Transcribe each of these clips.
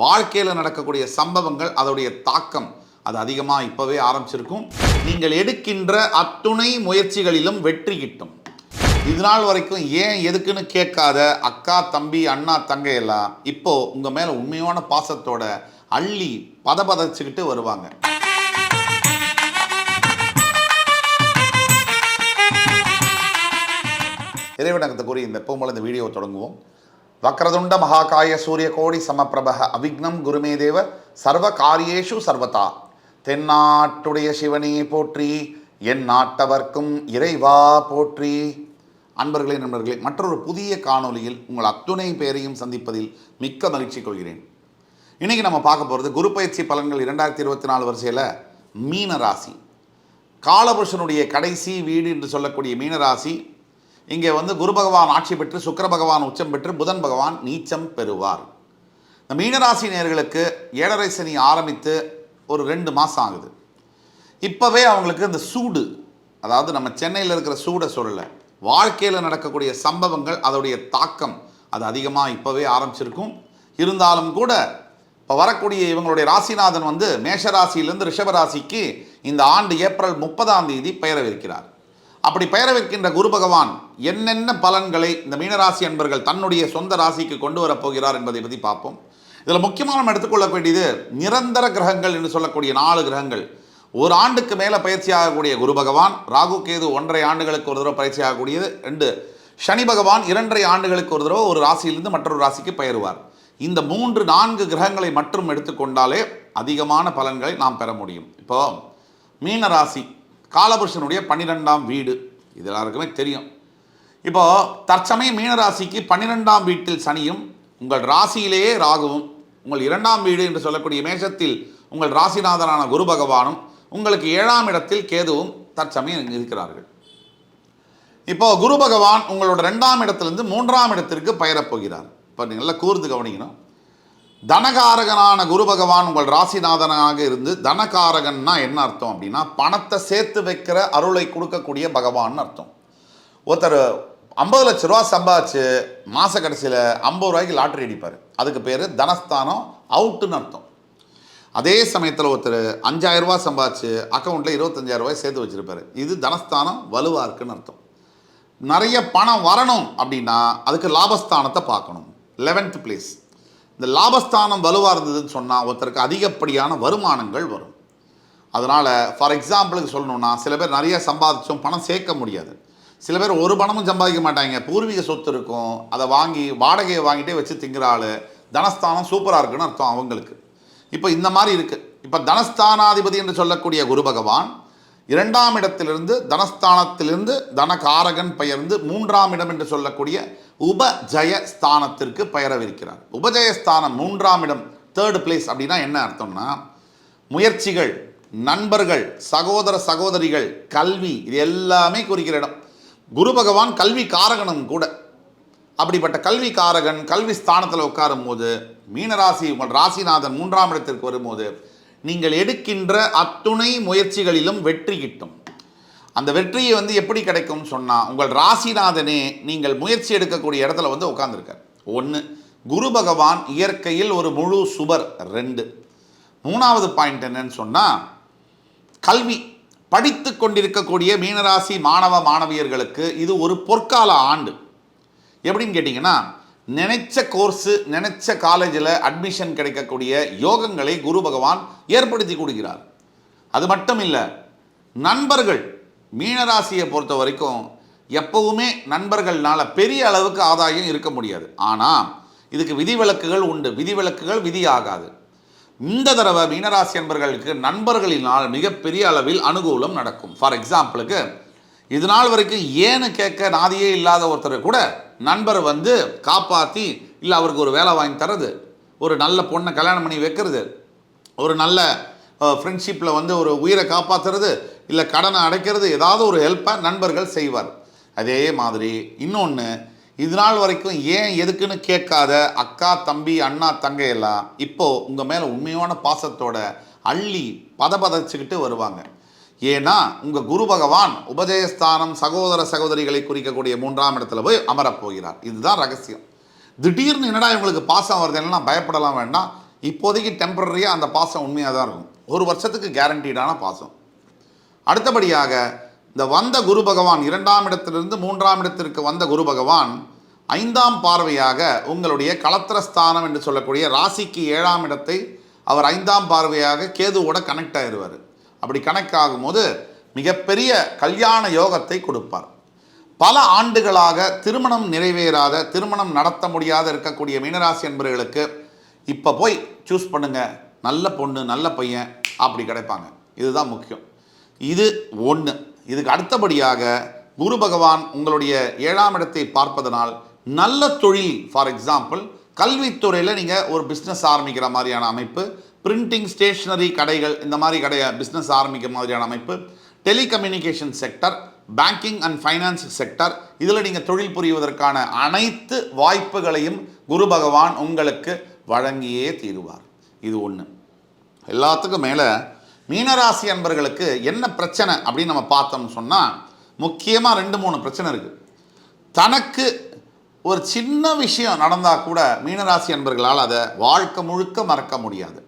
வாழ்க்கையில் நடக்கக்கூடிய சம்பவங்கள் அதோடைய தாக்கம் அது அதிகமாக இப்போவே ஆரம்பிச்சிருக்கும். நீங்கள் எடுக்கின்ற அத்துணை முயற்சிகளிலும் வெற்றி கிட்டும். இது நாள் வரைக்கும் ஏன் எதுக்குன்னு கேட்காத அக்கா தம்பி அண்ணா தங்கை எல்லாம் இப்போ உங்கள் மேல உண்மையான பாசத்தோட அள்ளி பதபதச்சுக்கிட்டு வருவாங்க. இறைவனகத்தை கூறி இந்த எப்பவும் இந்த வீடியோ தொடங்குவோம். வக்ரதுண்ட மகாகாய சூரிய கோடி சமப்பிரபக அவிக்னம் குருமே தேவ சர்வ காரியேஷு சர்வதா. தென்னாட்டுடைய சிவனே போற்றி என் நாட்டவர்க்கும் இறைவா போற்றி. அன்பர்களே நண்பர்களே மற்றொரு புதிய காணொளியில் உங்கள் அத்துணை பேரையும் சந்திப்பதில் மிக்க மகிழ்ச்சி கொள்கிறேன். இன்றைக்கி நம்ம பார்க்க போகிறது குரு பயிற்சி பலன்கள் இரண்டாயிரத்தி இருபத்தி நாலு வரிசையில் மீன ராசி காலபுருஷனுடைய கடைசி வீடு என்று சொல்லக்கூடிய மீனராசி இங்கே வந்து குரு பகவான் ஆட்சி பெற்று சுக்கர பகவான் உச்சம் பெற்று புதன் பகவான் நீச்சம் பெறுவார். இந்த மீனராசி நேர்களுக்கு ஏழரை சனி ஆரம்பித்து ஒரு ரெண்டு மாதம் ஆகுது. இப்போவே அவங்களுக்கு இந்த சூடு அதாவது நம்ம சென்னையில் இருக்கிற சூடை சொல்லலை வாழ்க்கையில் நடக்கக்கூடிய சம்பவங்கள் அதோடைய தாக்கம் அது அதிகமாக இப்போவே ஆரம்பிச்சிருக்கும். இருந்தாலும் கூட இப்போ வரக்கூடிய இவங்களுடைய ராசிநாதன் வந்து மேஷராசியிலிருந்து ரிஷபராசிக்கு இந்த ஆண்டு ஏப்ரல் முப்பதாம் தேதி பெயரவிருக்கிறார். அப்படி பெயரவிருக்கின்ற குரு பகவான் என்னென்ன பலன்களை இந்த மீனராசி அன்பர்கள் தன்னுடைய சொந்த ராசிக்கு கொண்டு வரப்போகிறார் என்பதை பற்றி பார்ப்போம். இதில் முக்கியமாக நம்ம எடுத்துக்கொள்ள வேண்டியது நிரந்தர கிரகங்கள் என்று சொல்லக்கூடிய நாலு கிரகங்கள். ஒரு ஆண்டுக்கு மேலே பயிற்சி ஆகக்கூடிய குரு பகவான் ராகு கேது ஒன்றரை ஆண்டுகளுக்கு ஒரு தடவை பயிற்சி ஆகக்கூடியது. ரெண்டு சனி பகவான் இரண்டரை ஆண்டுகளுக்கு ஒரு தடவை ஒரு ராசியிலிருந்து மற்றொரு ராசிக்கு பெயருவார் இந்த மூன்று நான்கு கிரகங்களை மட்டும் எடுத்துக்கொண்டாலே அதிகமான பலன்களை நாம் பெற முடியும். இப்போ மீன ராசி காலபுருஷனுடைய பன்னிரெண்டாம் வீடு. இது எல்லாருக்குமே தெரியும். இப்போ தற்சமயம் மீனராசிக்கு பன்னிரெண்டாம் வீட்டில் சனியும் உங்கள் ராசியிலேயே ராகுவும் உங்கள் இரண்டாம் வீடு என்று சொல்லக்கூடிய மேஷத்தில் உங்கள் ராசிநாதனான குரு பகவானும் உங்களுக்கு ஏழாம் இடத்தில் கேதுவும் தற்சமயம் இருக்கிறார்கள். இப்போ குரு பகவான் உங்களோட ரெண்டாம் இடத்திலிருந்து மூன்றாம் இடத்திற்கு பெயரப் போகிறார் இப்போ நீங்கள் நல்லா கூர்ந்து கவனிக்கணும். தனகாரகனான குரு பகவான் உங்கள் ராசிநாதனாக இருந்து தனகாரகன்னா என்ன அர்த்தம் அப்படின்னா பணத்தை சேர்த்து வைக்கிற அருளை கொடுக்கக்கூடிய பகவான் அர்த்தம். ஒருத்தர் ஐம்பது லட்ச ரூபா சம்பாதிச்சு மாத கடைசியில் ஐம்பது ரூபாய்க்கு லாட்ரி அடிப்பார். அதுக்கு பேர் தனஸ்தானம் அவுட்டுன்னு அர்த்தம். அதே சமயத்தில் ஒருத்தர் அஞ்சாயிரம் ரூபா சம்பாதிச்சு அக்கௌண்ட்டில் இருபத்தஞ்சாயிரம் ரூபாய் சேர்த்து வச்சுருப்பார். இது தனஸ்தானம் வலுவாக இருக்குன்னு அர்த்தம். நிறைய பணம் வரணும் அப்படின்னா அதுக்கு லாபஸ்தானத்தை பார்க்கணும். லெவன்த் பிளேஸ் இந்த லாபஸ்தானம் வலுவாக இருந்ததுன்னு சொன்னால் ஒருத்தருக்கு அதிகப்படியான வருமானங்கள் வரும். அதனால் ஃபார் எக்ஸாம்பிளுக்கு சொல்லணுன்னா சில பேர் நிறைய சம்பாதிச்சும் பணம் சேர்க்க முடியாது. சில பேர் ஒரு பணமும் சம்பாதிக்க மாட்டாங்க. பூர்வீக சொத்து இருக்கும். அதை வாங்கி வாடகையை வாங்கிட்டே வச்சு திங்கிற ஆள் தனஸ்தானம் சூப்பராக இருக்குன்னு அர்த்தம் அவங்களுக்கு. இப்போ இந்த மாதிரி இருக்குது இப்போ தனஸ்தானாதிபதி என்று சொல்லக்கூடிய குரு பகவான் இரண்டாம் இடத்திலிருந்து தனஸ்தானத்திலிருந்து தனகாரகன் பெயர்ந்து மூன்றாம் இடம் என்று சொல்லக்கூடிய உபஜய ஸ்தானத்திற்கு பெயரவிருக்கிறார். உபஜயஸ்தானம் மூன்றாம் இடம் தேர்டு பிளேஸ் அப்படின்னா என்ன அர்த்தம்னா முயற்சிகள் நண்பர்கள் சகோதர சகோதரிகள் கல்வி இது எல்லாமே குறிக்கிற இடம். குரு பகவான் கல்வி காரகனும் கூட. அப்படிப்பட்ட கல்வி காரகன் கல்வி ஸ்தானத்தில் உட்காரும் போது மீனராசி உங்கள் ராசிநாதன் மூன்றாம் இடத்திற்கு வரும்போது நீங்கள் எடுக்கின்ற அத்துணை முயற்சிகளிலும் வெற்றி கிட்டும். அந்த வெற்றியை வந்து எப்படி கிடைக்கும்னு சொன்னால் உங்கள் ராசிநாதனே நீங்கள் முயற்சி எடுக்கக்கூடிய இடத்துல வந்து உட்காந்துருக்கார் ஒன்று குரு பகவான் இயற்கையில் ஒரு முழு சுபர் ரெண்டு. மூணாவது பாயிண்ட் என்னன்னு சொன்னால் கல்வி. படித்து கொண்டிருக்கக்கூடிய மீனராசி மாணவ மாணவியர்களுக்கு இது ஒரு பொற்கால ஆண்டு. எப்படின்னு கேட்டிங்கன்னா நினைச்ச கோர்ஸு நினைச்ச காலேஜில் அட்மிஷன் கிடைக்கக்கூடிய யோகங்களை குரு பகவான் ஏற்படுத்தி கொடுக்கிறார். அது மட்டும் இல்லை நண்பர்கள் மீனராசியை பொறுத்த வரைக்கும் எப்பவுமே நண்பர்கள்னால பெரிய அளவுக்கு ஆதாயம் இருக்க முடியாது. ஆனால் இதுக்கு விதிவிலக்குகள் உண்டு. விதிவிலக்குகள் விதி ஆகாது இந்த தடவை மீனராசி என்பர்களுக்கு நண்பர்களினால் மிகப்பெரிய அளவில் அனுகூலம் நடக்கும். ஃபார் எக்ஸாம்பிளுக்கு இது நாள் வரைக்கும் ஏன்னு கேட்க நாதியே இல்லாத ஒருத்தர் கூட நண்பர் வந்து காப்பாற்றி இல்லை அவருக்கு ஒரு வேலை வாங்கி தர்றது ஒரு நல்ல பொண்ணை கல்யாணம் பண்ணி வைக்கிறது ஒரு நல்ல ஃப்ரெண்ட்ஷிப்பில் வந்து ஒரு உயிரை காப்பாற்றுறது இல்லை கடனை அடைக்கிறது ஏதாவது ஒரு ஹெல்ப்பை நண்பர்கள் செய்வார். அதே மாதிரி இன்னொன்று இது நாள் வரைக்கும் ஏன் எதுக்குன்னு கேட்காத அக்கா தம்பி அண்ணா தங்கையெல்லாம் இப்போது உங்கள் மேலே உண்மையான பாசத்தோட அள்ளி பதபதச்சுக்கிட்டு வருவாங்க. ஏன்னா உங்கள் குரு பகவான் உபதேஸ்தானம் சகோதர சகோதரிகளை குறிக்கக்கூடிய மூன்றாம் இடத்துல போய் அமரப் போகிறார் இதுதான் ரகசியம். திடீர்னு என்னடா இவங்களுக்கு பாசம் வருதுன்னா பயப்படலாம் வேண்டாம். இப்போதைக்கு டெம்பரரியாக அந்த பாசம் உண்மையாக தான் இருக்கும். ஒரு வருஷத்துக்கு கேரண்டீடான பாசம். அடுத்தபடியாக இந்த வந்த குரு பகவான் இரண்டாம் இடத்திலிருந்து மூன்றாம் இடத்திற்கு வந்த குரு பகவான் ஐந்தாம் பார்வையாக உங்களுடைய கலத்திரஸ்தானம் என்று சொல்லக்கூடிய ராசிக்கு ஏழாம் இடத்தை அவர் ஐந்தாம் பார்வையாக கேதுவோட கனெக்ட் ஆயிடுவார் அப்படி கணக்காகும் போது மிகப்பெரிய கல்யாண யோகத்தை கொடுப்பார். பல ஆண்டுகளாக திருமணம் நிறைவேறாத திருமணம் நடத்த முடியாத இருக்கக்கூடிய மீனராசி என்பவர்களுக்கு இப்போ போய் சூஸ் பண்ணுங்க. நல்ல பொண்ணு நல்ல பையன் அப்படி கிடைப்பாங்க. இதுதான் முக்கியம். இது ஒன்று இதுக்கு அடுத்தபடியாக குரு பகவான் உங்களுடைய ஏழாம் இடத்தை பார்ப்பதனால் நல்ல தொழில் ஃபார் எக்ஸாம்பிள் கல்வித்துறையில் நீங்கள் ஒரு பிஸ்னஸ் ஆரம்பிக்கிற மாதிரியான அமைப்பு பிரிண்டிங் ஸ்டேஷனரி கடைகள் இந்த மாதிரி கடையை பிஸ்னஸ் ஆரம்பிக்கிற மாதிரியான அமைப்பு. Telecommunication sector banking and finance sector இதில் நீங்கள் தொழில் புரிவதற்கான அனைத்து வாய்ப்புகளையும் குரு பகவான் உங்களுக்கு வழங்கியே தீருவார். இது ஒன்று எல்லாத்துக்கும் மேலே மீனராசி அன்பர்களுக்கு என்ன பிரச்சனை அப்படின்னு நம்ம பார்த்தோம்னு சொன்னால் முக்கியமாக ரெண்டு மூணு பிரச்சனை இருக்குது தனக்கு ஒரு சின்ன விஷயம் நடந்தால் கூட மீனராசி அன்பர்களால் அதை வாழ்க்கை முழுக்க மறக்க முடியாது.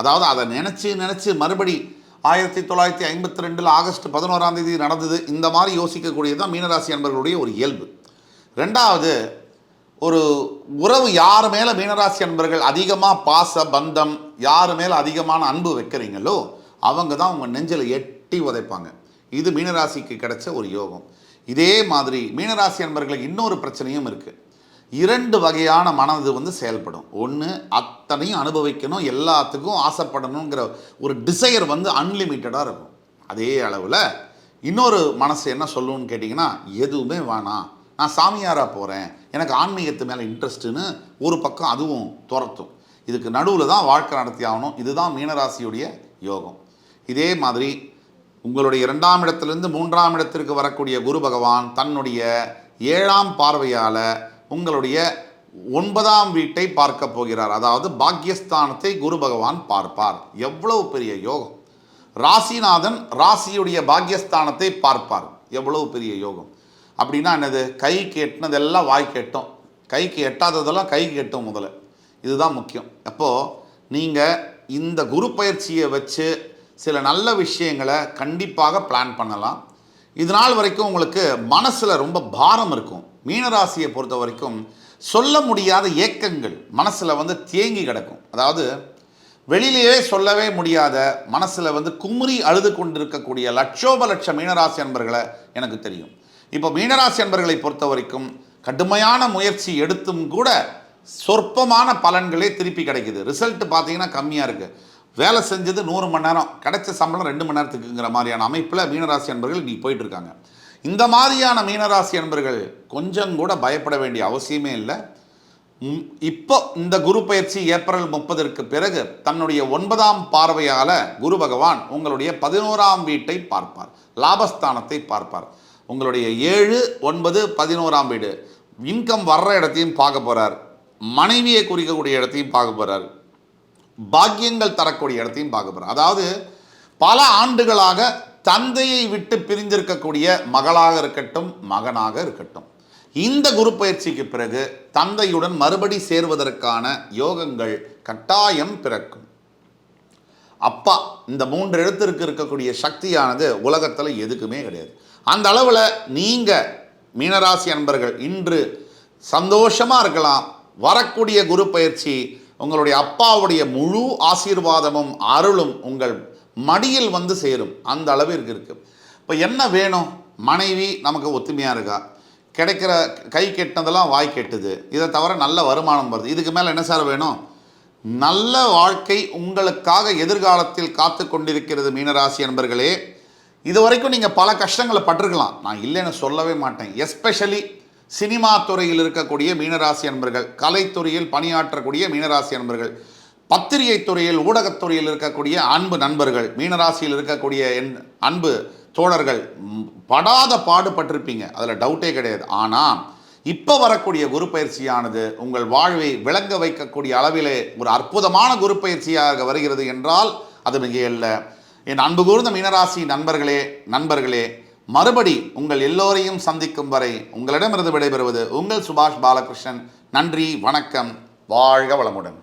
அதாவது அதை நினச்சி நினச்சி மறுபடி ஆயிரத்தி தொள்ளாயிரத்தி ஐம்பத்தி ரெண்டில் ஆகஸ்ட் பதினோராம் தேதி நடந்தது. இந்த மாதிரி யோசிக்கக்கூடியது தான் மீனராசி அன்பர்களுடைய ஒரு இயல்பு. ரெண்டாவது ஒரு உறவு யார் மேலே மீனராசி அன்பர்கள் அதிகமாக பாச பந்தம் யார் மேலே அதிகமான அன்பு வைக்கிறீங்களோ அவங்க தான் உங்கள் நெஞ்சில் எட்டி உதைப்பாங்க. இது மீனராசிக்கு கிடைச்ச ஒரு யோகம். இதே மாதிரி மீனராசி அன்பர்களுக்கு இன்னொரு பிரச்சனையும் இருக்குது இரண்டு வகையான மனது வந்து செயல்படும். ஒன்று அத்தனையும் அனுபவிக்கணும் எல்லாத்துக்கும் ஆசைப்படணுங்கிற ஒரு டிசையர் வந்து அன்லிமிட்டடாக இருக்கும். அதே அளவில் இன்னொரு மனசு என்ன சொல்லுன்னு கேட்டிங்கன்னா எதுவுமே வேணாம். நான் சாமியாராக போகிறேன் எனக்கு ஆன்மீகத்து மேலே இன்ட்ரெஸ்ட்டுன்னு ஒரு பக்கம் அதுவும் துரத்தும். இதுக்கு நடுவில் தான் வாழ்க்கை நடத்தி ஆகணும். இதுதான் மீனராசியுடைய யோகம். இதே மாதிரி உங்களுடைய இரண்டாம் இடத்துலேருந்து மூன்றாம் இடத்திற்கு வரக்கூடிய குரு பகவான் தன்னுடைய ஏழாம் பார்வையால் உங்களுடைய ஒன்பதாம் வீட்டை பார்க்க போகிறார். அதாவது பாக்கியஸ்தானத்தை குரு பகவான் பார்ப்பார். எவ்வளவு பெரிய யோகம். ராசிநாதன் ராசியுடைய பாக்கியஸ்தானத்தை பார்ப்பார். எவ்வளவு பெரிய யோகம். அப்படின்னா என்னது? கைக்கு எட்டினதெல்லாம் வாய் கேட்டோம். கைக்கு எட்டாததெல்லாம் கைக்கு எட்டும் முதல்ல. இதுதான் முக்கியம். அப்போது நீங்கள் இந்த குரு பயிற்சியை வச்சு சில நல்ல விஷயங்களை கண்டிப்பாக பிளான் பண்ணலாம். இது நாள் வரைக்கும் உங்களுக்கு மனசில் ரொம்ப பாரம் இருக்கும். மீனராசியை பொறுத்த வரைக்கும் சொல்ல முடியாத ஏக்கங்கள் மனசில் வந்து தேங்கி கிடக்கும். அதாவது வெளியிலேயே சொல்லவே முடியாத மனசில் வந்து குமுறி அழுது கொண்டிருக்கக்கூடிய லட்சோப லட்ச மீனராசி அன்பர்களை எனக்கு தெரியும். இப்போ மீனராசி அன்பர்களை பொறுத்த வரைக்கும் கடுமையான முயற்சி எடுத்தும் கூட சொற்பமான பலன்களே திருப்பி கிடைக்குது. ரிசல்ட் பார்த்தீங்கன்னா கம்மியாக இருக்குது வேலை செஞ்சது நூறு மணி நேரம் கிடைச்ச சம்பளம் ரெண்டு மணி நேரத்துக்குங்கிற மாதிரியான அமைப்பில் மீனராசி அன்பர்கள் இன்றைக்கி போயிட்டு இருக்காங்க. இந்த மாதிரியான மீனராசி அன்பர்கள் கொஞ்சம் கூட பயப்பட வேண்டிய அவசியமே இல்லை. இப்போ இந்த குரு பயிற்சி ஏப்ரல் முப்பதற்கு பிறகு தன்னுடைய ஒன்பதாம் பார்வையால் குரு பகவான் உங்களுடைய பதினோராம் வீட்டை பார்ப்பார். லாபஸ்தானத்தை பார்ப்பார். உங்களுடைய ஏழு ஒன்பது பதினோராம் வீடு. இன்கம் வர்ற இடத்தையும் பார்க்க போகிறார் மனைவியை குறிக்கக்கூடிய இடத்தையும் பார்க்க போகிறார் பாக்கியங்கள் தரக்கூடிய இடத்தையும் பார்க்க போகிறார் அதாவது பல ஆண்டுகளாக தந்தையை விட்டு பிரிந்திருக்கக்கூடிய மகளாக இருக்கட்டும் மகனாக இருக்கட்டும். இந்த குரு பயிற்சிக்கு பிறகு தந்தையுடன் மறுபடி சேர்வதற்கான யோகங்கள் கட்டாயம் பிறக்கும். அப்பா இந்த மூன்று எழுத்திற்கு இருக்கக்கூடிய சக்தியானது உலகத்தில் எதுக்குமே கிடையாது. அந்த அளவில் நீங்கள் மீனராசி அன்பர்கள் இன்று சந்தோஷமாக இருக்கலாம். வரக்கூடிய குரு பயிற்சி உங்களுடைய அப்பாவுடைய முழு ஆசீர்வாதமும் அருளும் உங்கள் மடியில் வந்து சேரும். அந்த அளவிற்கு இருக்குது இப்போ என்ன வேணும்? மனைவி நமக்கு ஒத்துமையாக இருக்கா? கிடைக்கிற கை கெட்டினதெல்லாம் வாய் கெட்டுது. இதை தவிர நல்ல வருமானம் வருது. இதுக்கு மேலே என்ன சார் வேணும்? நல்ல வாழ்க்கை உங்களுக்காக எதிர்காலத்தில் காத்து கொண்டிருக்கிறது மீனராசி நண்பர்களே இது வரைக்கும் நீங்கள் பல கஷ்டங்களை பட்டிருக்கலாம். நான் இல்லைன்னு சொல்லவே மாட்டேன். எஸ்பெஷலி சினிமா துறையில் இருக்கக்கூடிய மீனராசி அன்பர்கள் கலைத்துறையில் பணியாற்றக்கூடிய மீனராசி அன்பர்கள். பத்திரிகை துறையில் ஊடகத்துறையில் இருக்கக்கூடிய அன்பு நண்பர்கள் மீனராசியில் இருக்கக்கூடிய என் அன்பு தோழர்கள் படாத பாடுபட்டிருப்பீங்க. அதில் டவுட்டே கிடையாது. ஆனால் இப்போ வரக்கூடிய குரு பயிற்சியானது உங்கள் வாழ்வை விளங்க வைக்கக்கூடிய அளவிலே ஒரு அற்புதமான குரு பயிற்சியாக வருகிறது என்றால் அது மிகையல்ல. என் அன்பு கூர்ந்த மீனராசி நண்பர்களே நண்பர்களே மறுபடி உங்கள் எல்லோரையும் சந்திக்கும் வரை உங்களிடமிருந்து விடைபெறுவது உங்கள் சுபாஷ் பாலகிருஷ்ணன். நன்றி வணக்கம். வாழ்க வளமுடன்.